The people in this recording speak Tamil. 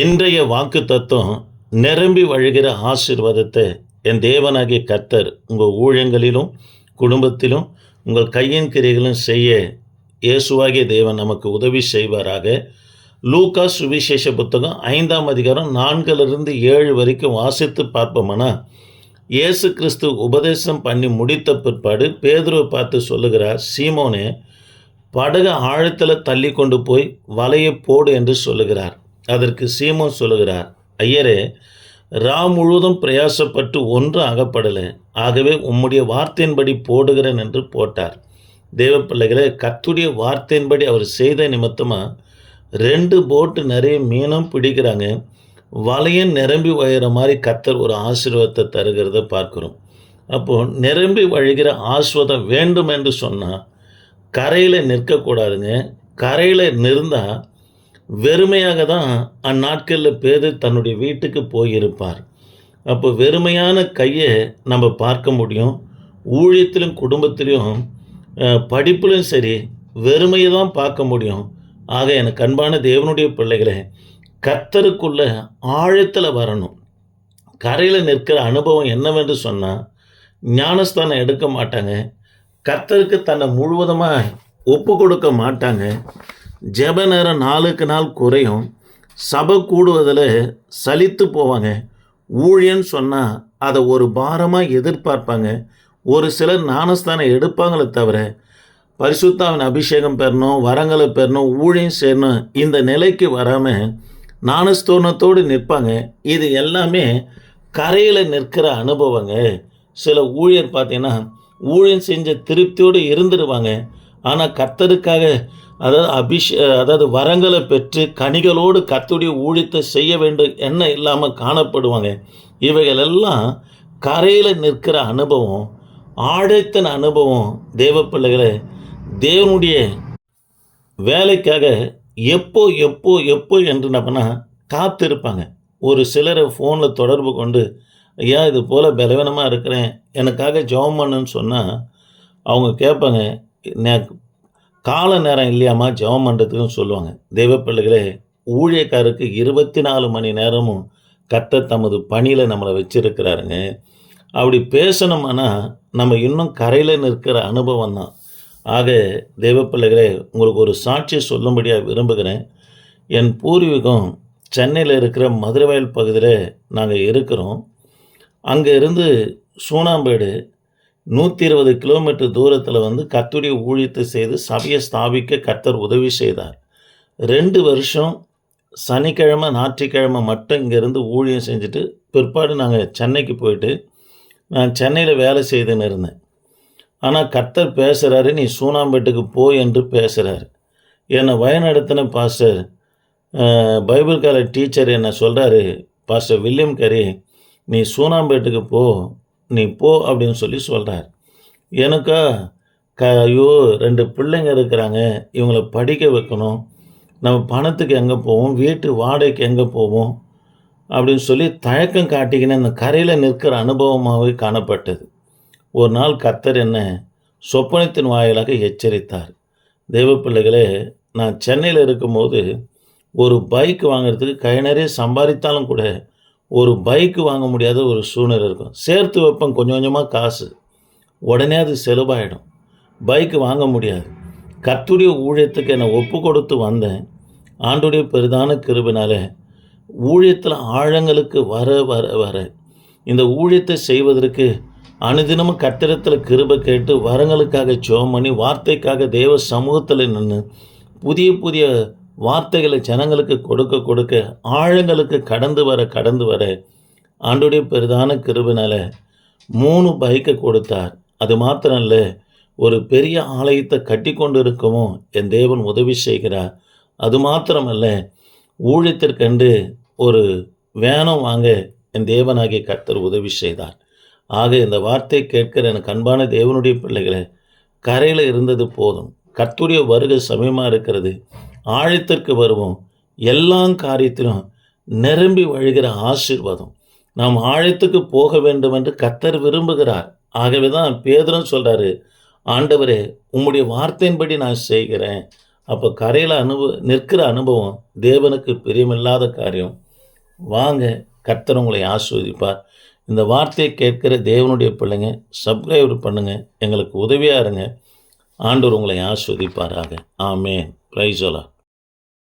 இன்றைய வாக்கு தத்துவம் நிரம்பி வழிகிற ஆசீர்வாதத்தை என் தேவனாகிய கர்த்தர் உங்கள் ஊழியங்களிலும் குடும்பத்திலும் உங்கள் கையின் கிரைகளும் செய்ய இயேசுவாகிய தேவன் நமக்கு உதவி செய்வாராக. லூக்கா சுவிசேஷ புத்தகம் ஐந்தாம் அதிகாரம் நான்கிலிருந்து ஏழு வரைக்கும் வாசித்து பார்ப்போம்னா? இயேசு கிறிஸ்து உபதேசம் பண்ணி முடித்த பிற்பாடு பேதுருவை பார்த்து சொல்லுகிறார் சீமோனே படகு ஆழத்தில் தள்ளி கொண்டு போய் வலையை போடு என்று சொல்லுகிறார். அதற்கு சீமோன் சொல்லுகிறார் ஐயரே ரா முழுவதும் பிரயாசப்பட்டு ஒன்றும் அகப்படலை ஆகவே உம்முடைய வார்த்தையின்படி போடுகிறேன் என்று போட்டார். தேவ பிள்ளைகளே கத்துடைய வார்த்தையின்படி அவர் செய்த நிமித்தமாக ரெண்டு போட்டு நிறைய மீனும் பிடிக்கிறாங்க. வலையும் நிரம்பி வழிகிற மாதிரி கத்தர் ஒரு ஆசீர்வாதத்தை தருகிறத பார்க்குறோம். அப்போது நிரம்பி வழிகிற ஆஸ்வதம் வேண்டும் என்று சொன்னால் கரையில் நிற்கக்கூடாதுங்க. கரையில் நிறுந்தால் வெறுமையாக தான் அந்நாட்களில் பேர் தன்னுடைய வீட்டுக்கு போயிருப்பார். அப்போ வெறுமையான கையை நம்ம பார்க்க முடியும். ஊழியத்திலும் குடும்பத்திலையும் படிப்புலையும் சரி வெறுமையை தான் பார்க்க முடியும். ஆக எனக்கு அன்பான தேவனுடைய பிள்ளைகளை கத்தருக்குள்ள ஆழத்தில் வரணும். கரையில் நிற்கிற அனுபவம் என்னவென்று சொன்னால் ஞானஸ்தானம் எடுக்க மாட்டாங்க. கத்தருக்கு தன்னை முழுவதுமாக ஒப்பு கொடுக்க மாட்டாங்க. ஜெப நேரம் நாளுக்கு நாள் குறையும். சபை கூடுவதில் சலித்து போவாங்க. ஊழியன்னு சொன்னால் அதை ஒரு பாரமாக எதிர்பார்ப்பாங்க. ஒரு சிலர் ஞானஸ்தானம் எடுப்பாங்களே தவிர பரிசுத்தாவின் அபிஷேகம் பெறணும் வரங்களை பெறணும் ஊழியம் செய்யணும் இந்த நிலைக்கு வராமல் ஞானஸ்தோனத்தோடு நிற்பாங்க. இது எல்லாமே கரையில் நிற்கிற அனுபவங்க. சில ஊழியர் பார்த்தீங்கன்னா ஊழியம் செஞ்ச திருப்தியோடு இருந்துடுவாங்க ஆனால் கர்த்தருக்காக அதாவது அபிஷ அதாவது வரங்களை பெற்று கனிகளோடு கத்துடைய ஊழியத்தை செய்ய வேண்டும் என்ன இல்லாமல் காணப்படுவாங்க. இவைகள் எல்லாம் கரையில் நிற்கிற அனுபவம் ஆழத்தின் அனுபவம் தேவ பிள்ளைகளை. தேவனுடைய வேலைக்காக எப்போ எப்போ எப்போ என்று நம்மனா காத்திருப்பாங்க. ஒரு சிலரை ஃபோனில் தொடர்பு கொண்டு ஐயா இது போல் பலவீனமாக இருக்கிறேன். எனக்காக ஜெபம் பண்ணுன்னு சொன்னால் அவங்க கேட்பாங்க "நே- கால நேரம் இல்லையாம்மா ஜெபம் பண்ணுறதுக்குன்னு சொல்லுவாங்க. தெய்வ பிள்ளைகளே ஊழியக்காருக்கு இருபத்தி நாலு மணி நேரமும் கத்த தமது பணியில் நம்மளை வச்சுருக்கிறாருங்க. அப்படி பேசணுமானா நம்ம இன்னும் கரையில் நிற்கிற அனுபவம் தான். ஆக தெய்வ பிள்ளைகளே உங்களுக்கு ஒரு சாட்சி சொல்லும்படியாக விரும்புகிறேன். என் பூர்வீகம் சென்னையில் இருக்கிற மதுரவயல் பகுதியில் நாங்கள் இருக்கிறோம். அங்கே இருந்து சூனாம்பேடு நூற்றி இருபது கிலோமீட்டர் தூரத்தில் வந்து கத்துடைய ஊழியத்தை செய்து சபையை ஸ்தாபிக்க கர்த்தர் உதவி செய்தார். ரெண்டு வருஷம் சனிக்கிழமை ஞாயிற்றுக்கிழமை மட்டும் இங்கேருந்து ஊழியம் செஞ்சுட்டு பிற்பாடு நாங்கள் சென்னைக்கு போயிட்டு நான் சென்னையில் வேலை செய்துன்னு இருந்தேன். ஆனால் கர்த்தர் பேசுகிறாரு நீ சூனாம்பேட்டுக்கு போ என்று பேசுகிறாரு என்னை வயநடத்தின பாஸ்டர் பைபிள் காலேஜ் டீச்சர் என்னை சொல்கிறாரு பாஸ்டர் வில்லியம் கரி நீ சூனாம்பேட்டுக்கு போ நீ போ அப்படின்னு சொல்லி சொல்கிறார் எனக்கா க ஐயோ ரெண்டு பிள்ளைங்க இருக்கிறாங்க. இவங்கள படிக்க வைக்கணும். நம்ம பணத்துக்கு எங்கே போவோம்? வீட்டு வாடகைக்கு எங்கே போவோம்? அப்படின்னு சொல்லி தயக்கம் காட்டிக்கின்னு அந்த கரையில் நிற்கிற அனுபவமாகவே காணப்பட்டது. ஒரு நாள் கத்தர் என்ன சொப்பனத்தின் வாயிலாக எச்சரித்தார். தெய்வ பிள்ளைகளே நான் சென்னையில் இருக்கும்போது ஒரு பைக் வாங்குறதுக்கு கை நிறைய சம்பாதித்தாலும் கூட ஒரு பைக்கு வாங்க முடியாத ஒரு சூழ்நிலை இருக்கும். சேர்த்து வைப்பேன் கொஞ்சம் கொஞ்சமாக காசு. உடனே அது செலவாயிடும். பைக்கு வாங்க முடியாது. கத்துடைய ஊழியத்துக்கு என்னை ஒப்பு கொடுத்து வந்தேன். ஆண்டுடைய பெரிதான கிருபினால ஊழியத்தில் ஆழங்களுக்கு வர வர வர. இந்த ஊழியத்தை செய்வதற்கு அனுதினமும் கட்டிடத்தில் கிருபை கேட்டு வரங்களுக்காக ஜெபம் பண்ணி வார்த்தைக்காக தேவ சமூகத்தில் நின்று புதிய புதிய வார்த்தைகளை ஜனங்களுக்கு கொடுக்க கொடுக்க ஆழங்களுக்கு கடந்து வர கடந்து வர ஆண்டுடைய பெரிதான கிருபினால் மூணு பைக்கை கொடுத்தார். அது மாத்திரம் இல்லை ஒரு பெரிய ஆலயத்தை கட்டி கொண்டு இருக்கவும் என் தேவன் உதவி செய்கிறார். அது மாத்திரமல்ல ஊழியத்திற்கென்று ஒரு வேனம் வாங்க என் தேவனாகிய கர்த்தர் உதவி செய்தார். ஆக இந்த வார்த்தை கேட்கிற எனக்கு அன்பான தேவனுடைய பிள்ளைகளை கரையில் இருந்தது போதும். கர்த்துடைய வருகை சமயமாக இருக்கிறது. ஆழத்திற்கு வருவோம். எல்லா காரியத்திலும் நிரம்பி வழிகிற ஆசீர்வாதம். நாம் ஆழத்துக்கு போக வேண்டும் என்று கத்தர் விரும்புகிறார். ஆகவே தான் பேதரும் சொல்கிறாரு ஆண்டவரே உம்முடைய வார்த்தையின்படி நான் செய்கிறேன். அப்போ கரையில் அனுபவ நிற்கிற அனுபவம் தேவனுக்கு பிரியமில்லாத காரியம். வாங்க கர்த்தர் உங்களை ஆஸ்வதிப்பார் இந்த வார்த்தையை கேட்கிற தேவனுடைய பிள்ளைங்க சப்ஸ்கிரைபர் பண்ணுங்கள் எங்களுக்கு உதவியாக இருங்க. ஆண்டவர் உங்களை ஆஸ்வதிப்பாராக ஆமே ப்ரைஸோலா